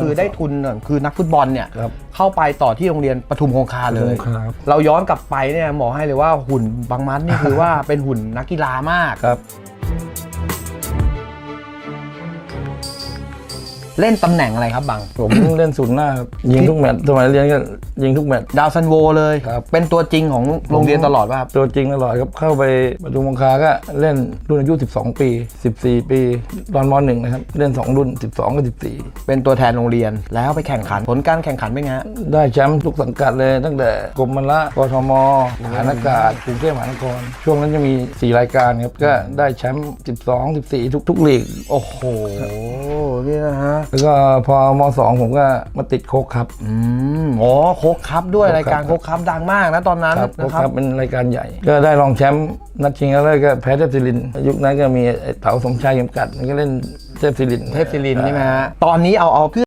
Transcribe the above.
คือได้ทุนคือนักฟุตบอลเนี่ยครับเข้าไปต่อที่โรงเรียนปทุมคงคาเลยครับเราย้อนกลับไปเนี่ยหมอให้เลยว่าหุ่นบางมัดนี่คือว่าเป็นหุ่นนักกีฬามากครับ เล่นตำแหน่งอะไรครับบัง ผมเล่นศูนย์หน้าครับยิงทุกแมตช์สมัยเรียนก็ยิงทุกแมตช์ ดาวซันโวเลย ครับ เป็นตัวจริงของโรงเรียนตลอดว่าตัวจริงตลอดครับ เข้าไปประทุมคงคาก็เล่นรุ่นอายุ 12 ปี 14 ปีตอนม .1 นะครับ เล่น 2 รุ่น 12 กับเป็นตัวแทนโรงเรียนแล้วไปแข่งขัน ผลการแข่งขันเป็นไงฮะ14ได้แชมป์ทุกสังกัดเลย ตั้งแต่กรมมละกทมทหารอากาศกรุงเทพมหานคร ช่วงนั้นจะมี 4 รายการครับ ก็ได้แชมป์ 12 14 ทุกทุกลีก โอ้โห นี่นะฮะแล้วก็พอม2ผมก็มาติดโคกครับ อืมอ๋อโคกคัพด้วยโค้กคัพรายการโคกคัพดังมากนะตอนนั้นครับโคนะกคครัรับบเป็นรายการใหญ่ ก็ได้รองแชมป์นัดชิงแล้วก็แพ้เทพศิรินทร์ยุคนั้นก็มีไอ้เต๋าสมชายเข็มกัดมันก็เล่นเทพศิรินทร์ เทพศิรินทร์ใช่ไหมฮะตอนนี้เอาเอา